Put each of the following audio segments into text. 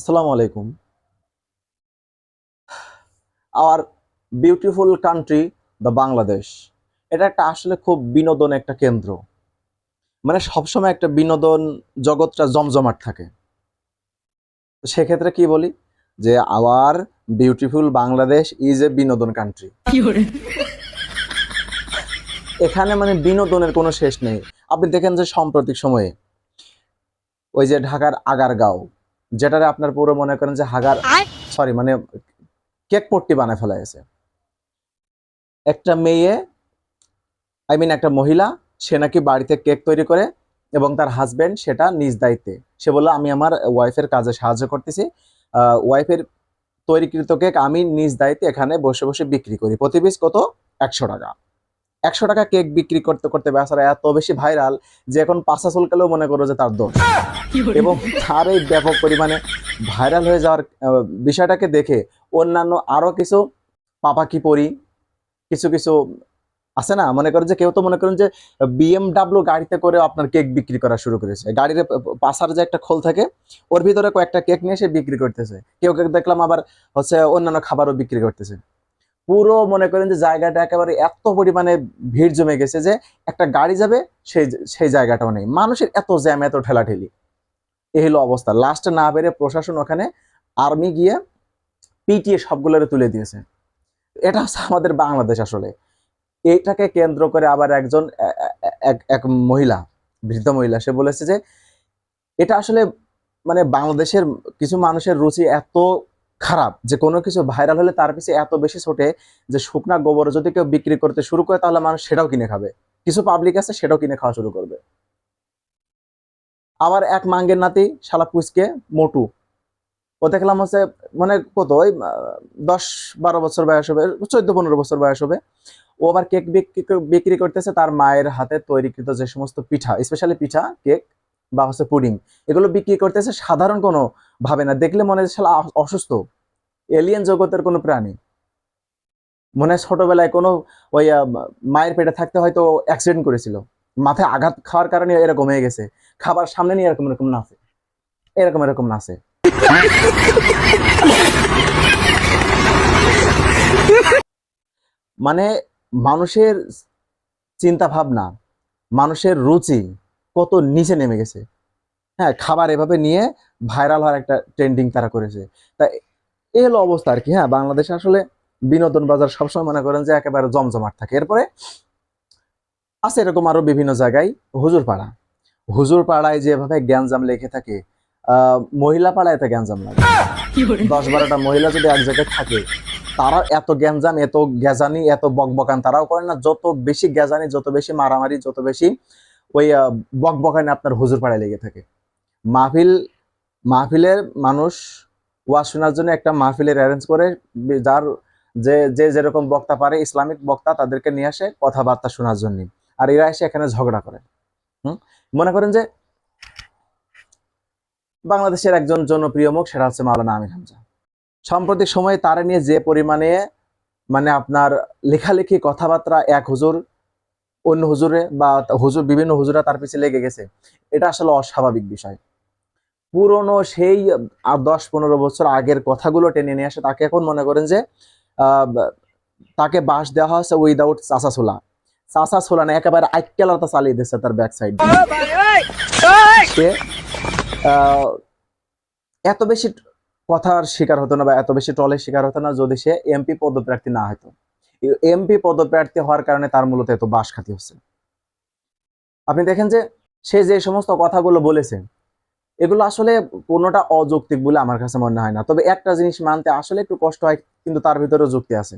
আসসালামু আলাইকুম। Our beautiful country the Bangladesh এটা একটা আসলে খুব বিনোদন একটা কেন্দ্র। মানে সবসময় একটা বিনোদন জগৎটা জমজমাট থাকে। তো সেক্ষেত্রে কি বলি? যে our beautiful Bangladesh is a বিনোদন কান্ট্রি এখানে মানে বিনোদনের কোনো শেষ নেই। আপনি দেখেন যে সাম্প্রতিক সময়ে ওই যে ঢাকার আগারগাঁও যেটারে আপনার পুরো মনে করেন যে হাগার সরি মানে কেক পট্টি বানায় ফেলা গেছে একটা মেয়ে আই মিন একটা মহিলা সে নাকি বাড়িতে কেক তৈরি করে এবং তার হাজবেন্ড সেটা নিজ দায়িত্বে। সে বলল আমি আমার ওয়াইফের কাজে সাহায্য করতেছি। ওয়াইফের তৈরিকৃত কেক আমি নিজ দায়িত্বে এখানে বসে বসে বিক্রি করি। প্রতি পিস কত? একশো টাকা। একশো টাকা কেক বিক্রি করতে করতে বেচারা এত বেশি ভাইরাল যে এখন পাঁচা চুলকালেও মনে করো যে তার দোষ। এবং তার এই ব্যাপক পরিমাণে ভাইরাল হয়ে যাওয়ার বিষয়টাকে দেখে অন্যান্য আরও কিছু পাপাকি পরি, কিছু কিছু আছে না? মনে করেন যে কেউ তো মনে করেন যে বিএমডাব্লিউ গাড়িতে করে আপনার কেক বিক্রি করা শুরু করেছে। গাড়ির পাশার যে একটা খোল থাকে, ওর ভিতরে কয়েকটা কেক নিয়ে সে বিক্রি করতেছে। কেউ কেউ দেখলাম আবার হচ্ছে অন্যান্য খাবারও বিক্রি করতেছে। পুরো মনে করেন যে জায়গাটা একেবারে এত পরিমাণে ভিড় জমে গেছে যে একটা গাড়ি যাবে, সেই সেই জায়গাটাও নেই। মানুষের এত জ্যাম, এত ঠেলাঠেলি। এই হলো অবস্থা। লাস্টে না বেড়ে প্রশাসন ওখানে আর্মি গিয়ে পিটিয়ে সবগুলোরে তুলে দিয়েছে। এটা হচ্ছে আমাদের বাংলাদেশ আসলে। এইটাকে কেন্দ্র করে আবার একজন এক মহিলা, বৃদ্ধ মহিলা, সে বলেছে যে এটা আসলে মানে বাংলাদেশের কিছু মানুষের রুচি এত খারাপ, যে কোনো কিছু ভাইরাল হলে তার পিছে এত বেশি ছোটে যে শুকনা গোবর যদি কেউ বিক্রি করতে শুরু করে তাহলে মানুষ সেটাও কিনে খাবে। কিছু পাবলিক আছে সেটাও কিনে খাওয়া শুরু করবে। আবার এক মাঙ্গের নাতি, শালা পুচকে, মোটু। ও দেখলাম হচ্ছে মানে কত, ওই দশ বারো বছর বয়স হবে, চোদ্দ পনেরো বছর বয়স হবে। ও আবার কেক বিক্রি করতেছে তার মায়ের হাতে তৈরিকৃত যে সমস্ত পিঠা স্পেশালি পিঠা কেক বা হচ্ছে পুডিং, এগুলো বিক্রি করতেছে সাধারণ কোনো ভাবে না। দেখলে মনে হয় অসুস্থ এলিয়েন জগতের কোনো প্রাণী। মনে হয় ছোটবেলায় কোনো ওই মায়ের পেটে থাকতে হয়তো অ্যাক্সিডেন্ট করেছিল। মাথায় আঘাত খাওয়ার কারণে এরকম হয়ে গেছে। খাবার সামনে নিয়ে এরকম এরকম নাচে। এরকম এরকম নাচে। মানে মানুষের চিন্তা ভাবনা মানুষের রুচি কত নিচে নেমে গেছে। হ্যাঁ খাবার এভাবে নিয়ে ভাইরাল হওয়ার একটা ট্রেন্ডিং তারা করেছে। তা এই হলো অবস্থা আর কি হ্যাঁ বাংলাদেশে আসলে বিনোদন বাজার সবসময় মনে করেন যে একেবারে জমজমাট থাকে। এরপরে আছে এরকম আরও বিভিন্ন জায়গায় হুজুর পাড়া হুজুর পাড়ায় যেভাবে গ্যাঞ্জাম লেগে থাকে মহিলা পাড়ায় এত গ্যাঞ্জাম লাগে। দশ বারোটা মহিলা যদি এক জায়গায় থাকে, তারা এত গ্যাঞ্জাম, এত গ্যাজানি, এত বকবকান তারাও করে না। যত বেশি গ্যাজানি, যত বেশি মারামারি, যত বেশি ওই বকবকানি আপনার হুজুর পাড়ায় লেগে থাকে। মাহফিল, মাহফিলের মানুষ ওয়াজ শোনার জন্য একটা মাহফিলের অ্যারেঞ্জ করে যার যে যে যেরকম বক্তা পারে, ইসলামিক বক্তা, তাদেরকে নিয়ে আসে কথাবার্তা শোনার জন্য। আর এরা এসে এখানে ঝগড়া করে। হুম? মনে করেন যে বাংলাদেশের একজন জনপ্রিয় মুখ, সেটা হচ্ছে মাওলানা আমির হামজা। সাম্প্রতিক সময়ে তারা নিয়ে যে পরিমাণে মানে আপনার লেখালেখি, কথাবার্তা এক হুজুর অন্য হুজুরে বা হুজুর বিভিন্ন হুজুরা তার পিছে লেগে গেছে। এটা আসলে অস্বাভাবিক বিষয়। পুরনো সেই দশ পনেরো বছর আগের কথাগুলো টেনে নিয়ে আসে তাকে এখন মনে করেন যে তাকে বাস দেওয়া হয়েছে উইদাউট চাষা ছোলা। চাষা ছোলা না একেবারে আইকেলাটা চালিয়ে দিচ্ছে তার ব্যাক সাইড সে আহ, এত বেশি কথার শিকার হতো না বা এত বেশি টলের শিকার হতো না যদি সে এমপি পদপ্রার্থী না হতো। এমপি পদপ্রার্থী হওয়ার কারণে তার মূলত এত বাস খাতি হচ্ছে। আপনি দেখেন যে সে যে সমস্ত কথাগুলো বলেছে এগুলো আসলে কোনোটা অযৌক্তিক বলে আমার কাছে মনে হয় না। তবে একটা জিনিস মানতে আসলে একটু কষ্ট হয়, কিন্তু তার ভিতরেও যুক্তি আছে।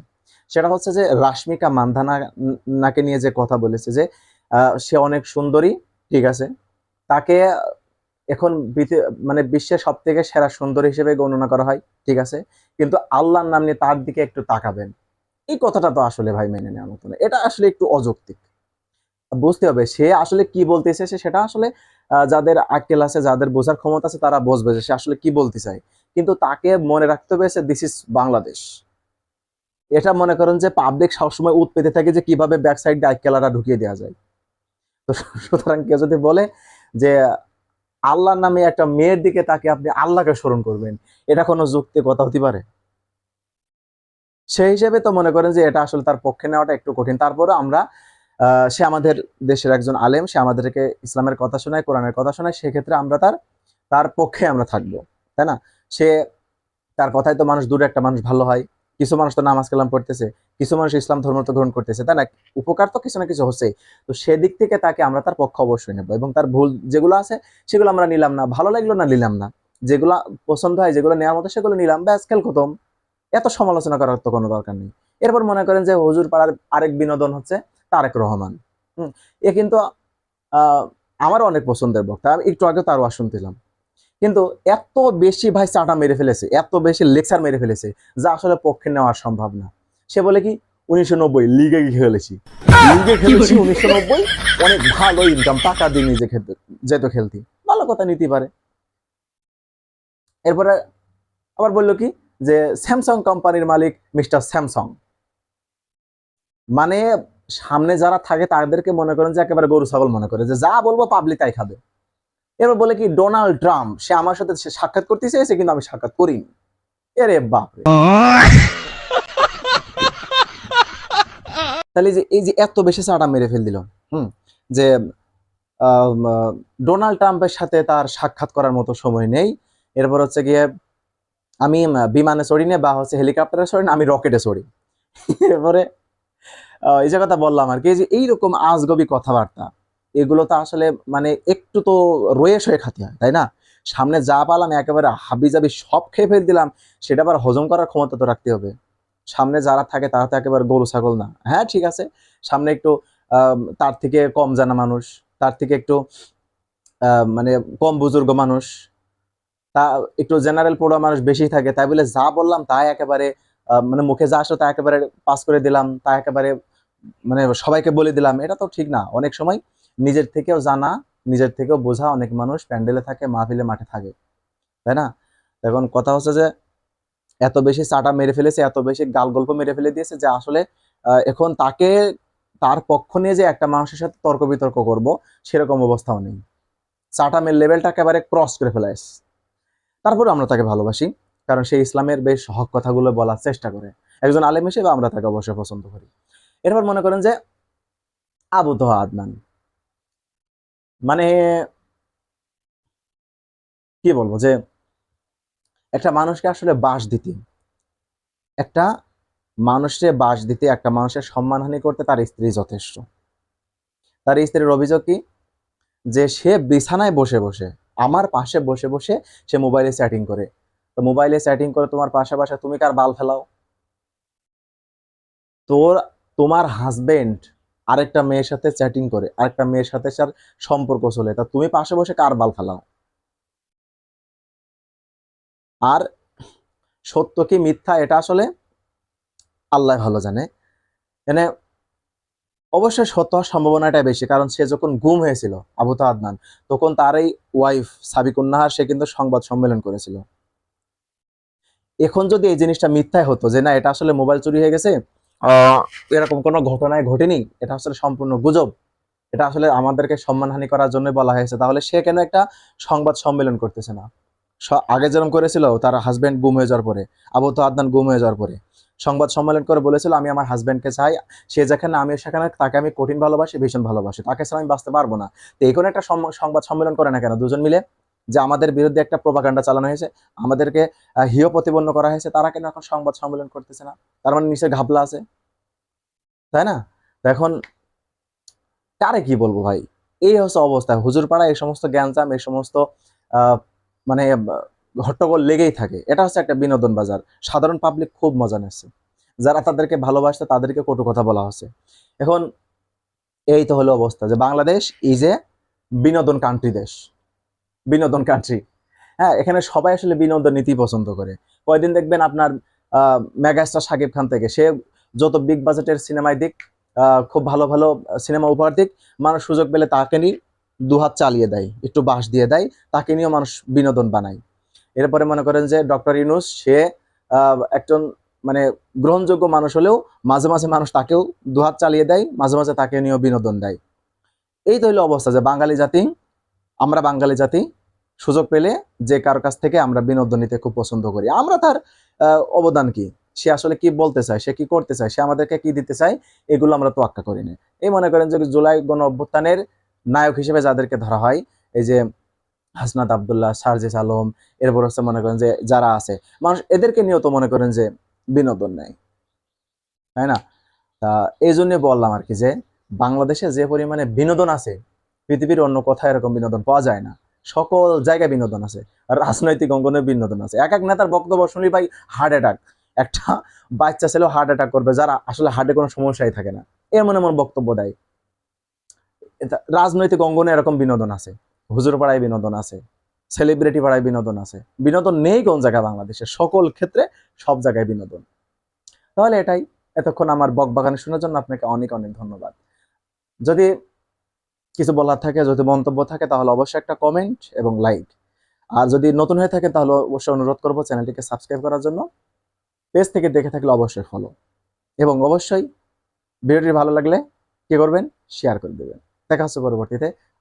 সেটা হচ্ছে যে রাশ্মিকা মান্ধানা নাকে নিয়ে যে কথা বলেছে যে সে অনেক সুন্দরী, ঠিক আছে? তাকে এখন মানে বিশ্বের সব থেকে সেরা সুন্দর হিসেবে গণনা করা হয়, ঠিক আছে? কিন্তু আল্লাহর নাম নিয়ে তার দিকে একটু তাকাবেন। এই কথাটা তো আসলে ভাই মেনে নেওয়ার মতো না। এটা আসলে একটু অযৌক্তিক। বুঝতে হবে, সে আসলে কি বলতে এসেছে সেটা আসলে যাদের আক্কেল আছে, যাদের বোঝার ক্ষমতা আছে, তারা বুঝবে যে সে আসলে কি বলতে চায়। কিন্তু তাকে মনে রাখতে হবে দিস ইজ বাংলাদেশ। এটা মনে করেন যে পাবলিক সবসময় উৎ পেতে থাকে যে কীভাবে ব্যাক সাইড দিয়ে ঢুকিয়ে দেওয়া যায়। তো সুতরাং কেউ যদি বলে যে আল্লাহর নামে একটা মেয়ের দিকে তাকে আপনি আল্লাহকে স্মরণ করবেন, এটা কোনো যুক্তি কথা হতে পারে? সেই হিসেবে তো মনে করেন যে এটা আসলে তার পক্ষে নেওয়াটা একটু কঠিন। তারপরে আমরা সে আমাদের দেশের একজন আলেম, সে আমাদেরকে ইসলামের কথা শোনায়, কোরআনের কথা শোনায়, সেক্ষেত্রে আমরা তার তার পক্ষে আমরা থাকব, তাই না? সে, তার কথায় তো মানুষ দূরে একটা মানুষ ভালো হয়। কিছু মানুষ তো নামাজ কালাম পড়তেছে, কিছু মানুষ ইসলাম ধর্ম তো গ্রহণ করতেছে, তাই না? উপকার তো কিছু না কিছু হচ্ছে। তো সেদিক থেকে তাকে আমরা তার পক্ষ অবশ্যই নেব এবং তার ভুল যেগুলো আছে, সেগুলো আমরা নিলাম না, ভালো লাগল না নিলাম না। যেগুলো পছন্দ হয়, যেগুলো নেওয়ার মতো, সেগুলো নিলাম। ব্যাস, খেল খতম। এত সমালোচনা করার তো কোনো দরকার নেই। এরপর মনে করেন যে হুজুর পাড়ার আরেক বিনোদন হচ্ছে তারেক রহমান। হুম, এ কিন্তু আমারও অনেক পছন্দের বক্তা। আমি একটু আগে তার ওয়াজ শুনছিলাম। কিন্তু এত বেশি ভাই চাটা মেরে ফেলেছে, এত বেশি লেকচার মেরে ফেলেছে, যা আসলে পক্ষে নেওয়া সম্ভব না। সে বলে কি, উনিশশো নব্বই, লিগে খেলেছি। লিগে খেলেছি উনিশশো নব্বই, অনেক ভালো ইনকাম টাকা দিয়ে নিজে খেলতে যেত খেলতি। ভালো কথা নিতে পারে। এরপরে আবার বলল কি যে স্যামসাং কোম্পানির মালিক মিস্টার স্যামসাং মানে সামনে যারা থাকে তাদেরকে মনে করেন যে একেবারে গরু, ছাগল মনে করে যে যা বলব পাবলিক তাই খাবে। এবার বলে কি ডোনাল্ড ট্রাম্প সে আমার সাথে সে সাক্ষাৎ করতে চেয়েছে কিন্তু আমি সাক্ষাৎ করিনি। এরে বাপরে। তাহলে যে, এই যে এত বেশি চাটা মেরে ফেল দিল, হুম? যে ডোনাল্ড ট্রাম্পের সাথে তার সাক্ষাৎ করার মতো সময় নেই। এরপর হচ্ছে গিয়ে আমি বিমানে চড়ি না বা হচ্ছে হেলিকপ্টারে চড়ি না আমি রকেটে চড়ি। এরপরে এই যে কথা বললাম আর কি যে এইরকম আজগবি কথাবার্তা, এগুলো তো আসলে মানে একটু তো রয়ে সয়ে খাতে হয় তাই না? সামনে যা পালাম, একেবারে হাবি জাবি সব খেয়ে ফেল দিলাম, সেটা আবার হজম করার ক্ষমতা তো রাখতে হবে। সামনে যারা থাকে, তারা তো একেবারে গরু, ছাগল না। হ্যাঁ ঠিক আছে, সামনে একটু তার থেকে কম জানা মানুষ, তার থেকে একটু মানে কম বুজুর্গ মানুষ তা একটু জেনারেল পড়ুয়া মানুষ বেশি থাকে, তাই বলে যা বললাম তাই একেবারে মানে মুখে যা আসলো তা একেবারে পাস করে দিলাম, তা একেবারে মানে সবাইকে বলে দিলাম, এটা তো ঠিক না। অনেক সময় নিজের থেকেও জানা, নিজের থেকেও বোঝা অনেক মানুষ প্যান্ডেলে থাকে, মাহফিলে মাঠে থাকে। তাই না? এখন কথা হচ্ছে যে, এত বেশি চাটা মেরে ফেলেছে, এত বেশি গাল গল্প মেরে ফেলে দিয়েছে যে আসলে এখন তাকে, তার পক্ষ নিয়ে যে একটা মানুষের সাথে তর্ক বিতর্ক করব, সেরকম অবস্থাও নেই। চাটামের লেভেলটা একেবারে ক্রস করে ফেলে। তারপরে আমরা তাকে ভালোবাসি, কারণ সে ইসলামের বেশ হক কথাগুলো বলার চেষ্টা করে। একজন আলেম হিসেবে আমরা তাকে অবশ্যই পছন্দ করি। এরপর মনে করেন যে আবু তোহা আদনান। মানে কি বলব যে একটা মানুষকে আসলে বাস দিতে, একটা মানুষকে বাস দিতে, একটা মানুষের সম্মানহানি করতে তার স্ত্রী যথেষ্ট। তার স্ত্রীর অভিযোগ কি? যে সে বিছানায় বসে বসে আমার পাশে বসে বসে সে মোবাইলে চ্যাটিং করে। তো মোবাইলে চ্যাটিং করে তোমার পাশে পাশে তুমি কার বাল ফেলাও? তোর, তোমার হাজবেন্ড আরেকটা মেয়ের সাথে চ্যাটিং করে, আরেকটা মেয়ের সাথে তার সম্পর্ক চলে, তা তুমি পাশে বসে কার বাল ফেলাও? আর সত্য কি মিথ্যা এটা আসলে আল্লাহ ভালো জানে। মানে অবশ্যই সত্য হওয়ার সম্ভাবনাটা বেশি, কারণ সে যখন গুম হয়েছিল আবু তো আদনান তখন তার এই ওয়াইফ সাবিকুন্নাহার, সে কিন্তু সংবাদ সম্মেলন করেছিল। এখন যদি এই জিনিসটা মিথ্যায় হতো যে না, এটা আসলে মোবাইল চুরি হয়ে গেছে এরকম কোনো ঘটনায় ঘটেনি, এটা আসলে সম্পূর্ণ গুজব, এটা আসলে আমাদেরকে সম্মানহানি করার জন্য বলা হয়েছে, তাহলে সে কেন একটা সংবাদ সম্মেলন করতেছে না? আগে যেরকম করেছিল, তার হাজবেন্ড গুম হয়ে যাওয়ার পরে, আবু তো আদনান গুম হয়ে যাওয়ার পরে। সংবাদ সম্মেলন করে বলেছিল, আমি আমার হাজবেন্ডকে চাই। সে যেখানে, আমি সেখানে, তাকে আমি কঠিন ভালোবাসি, ভীষণ ভালোবাসি। তাকে ছাড়া আমি বাঁচতে পারব না। তো এই কোনো একটা সংবাদ সম্মেলন করে না কেন? দুজন মিলে যে আমাদের বিরুদ্ধে একটা প্রোপাগান্ডা চালানো হয়েছে, আমাদেরকে হেয় প্রতিপন্ন করা হয়েছে, তারা কেন এখন সংবাদ সম্মেলন করতেছে না? তার মানে নিচে ঘাবলা আছে। তাই না? এখন কারে কি বলব ভাই? এই হচ্ছে অবস্থা। হুজুর পাড়া এই সমস্ত জ্ঞানজাম এই সমস্ত মানে হট্টগোল লেগেই থাকে। এটা হচ্ছে একটা বিনোদন বাজার। সাধারণ পাবলিক খুব মজা নিচ্ছে। যারা তাদেরকে ভালোবাসছে তাদেরকে কটু কথা বলা হচ্ছে। এখন এই তো হলো অবস্থা যে বাংলাদেশ ইজ এ বিনোদন কান্ট্রি দেশ। বিনোদন কান্ট্রি হ্যাঁ এখানে সবাই আসলে বিনোদন নীতি পছন্দ করে। কয়দিন দেখবেন আপনার মেগাস্টার শাকিব খান থেকে। সে যত বিগ বাজেটের সিনেমায় দিক খুব ভালো ভালো সিনেমা উপহার দিক, মানুষ সুযোগ পেলে তাকে নিয়ে দুহাত চালিয়ে দেয়, একটু বাঁশ দিয়ে দেয়, তাকে নিয়েও মানুষ বিনোদন বানায়। এরপরে মনে করেন যে ডক্টর ইউনুস, সে একজন মানে গ্রহণযোগ্য মানুষ হলেও মাঝে মাঝে মানুষ তাকেও দুহাত চালিয়ে দেয়, মাঝে মাঝে তাকে নিয়েও বিনোদন দেয়। এই তো হলো অবস্থা যে বাঙালি জাতি, আমরা বাঙালি জাতি, সুযোগ পেলে যে কার কাছ থেকে আমরা বিনোদন নিতে খুব পছন্দ করি। আমরা তার অবদান কি? সে আসলে কি বলতে চায়, সে কি করতে চায়, সে আমাদেরকে কি দিতে চায়, এগুলো আমরা তোয়াক্কা করি না। এই মনে করেন যে জুলাই গণ অভ্যুত্থানের নায়ক হিসেবে যাদেরকে ধরা হয়, এই যে হাসনাত আবদুল্লাহ, সার্জিস আলম, এরপর হচ্ছে মনে করেন যে যারা আছে, মানুষ এদেরকে নিয়েও তো মনে করেন যে বিনোদন নেয় তাই না? তা এই জন্য বললাম আর কি যে, বাংলাদেশে যে পরিমাণে বিনোদন আছে, পৃথিবীর অন্য কোথাও এরকম বিনোদন পাওয়া যায় না। সকল জায়গায় বিনোদন আছে রাজনৈতিক অঙ্গনে বিনোদন আছে। এক এক নেতার বক্তব্য শুনি ভাই হার্ট অ্যাটাক একটা বাচ্চা ছেলেও হার্ট অ্যাটাক করবে যারা আসলে হার্টে কোনো সমস্যাই থাকে না। এমন এমন বক্তব্য দেয়। রাজনৈতিক অঙ্গনে এরকম বিনোদন আছে। হুজুর পাড়ায় বিনোদন আছে সেলিব্রিটি পাড়ায় বিনোদন আছে। বিনোদন নেই কোন জায়গায় বাংলাদেশে? সকল ক্ষেত্রে সব জায়গায় বিনোদন। তাহলে এটাই। এতক্ষণ আমার বকবাগানে শোনার জন্য আপনাকে অনেক অনেক ধন্যবাদ। যদি কিছু বলার থাকে, যদি মন্তব্য থাকে, তাহলে অবশ্যই একটা কমেন্ট এবং লাইক আর যদি নতুন হয়ে থাকে তাহলে অবশ্যই অনুরোধ করব চ্যানেলটিকে সাবস্ক্রাইব করার জন্য। পেজ থেকে দেখে থাকলে অবশ্যই ফলো এবং অবশ্যই ভিডিওটি ভালো লাগলে কি করবেন? শেয়ার করে দেবেন। দেখা হচ্ছে পরবর্তীতে।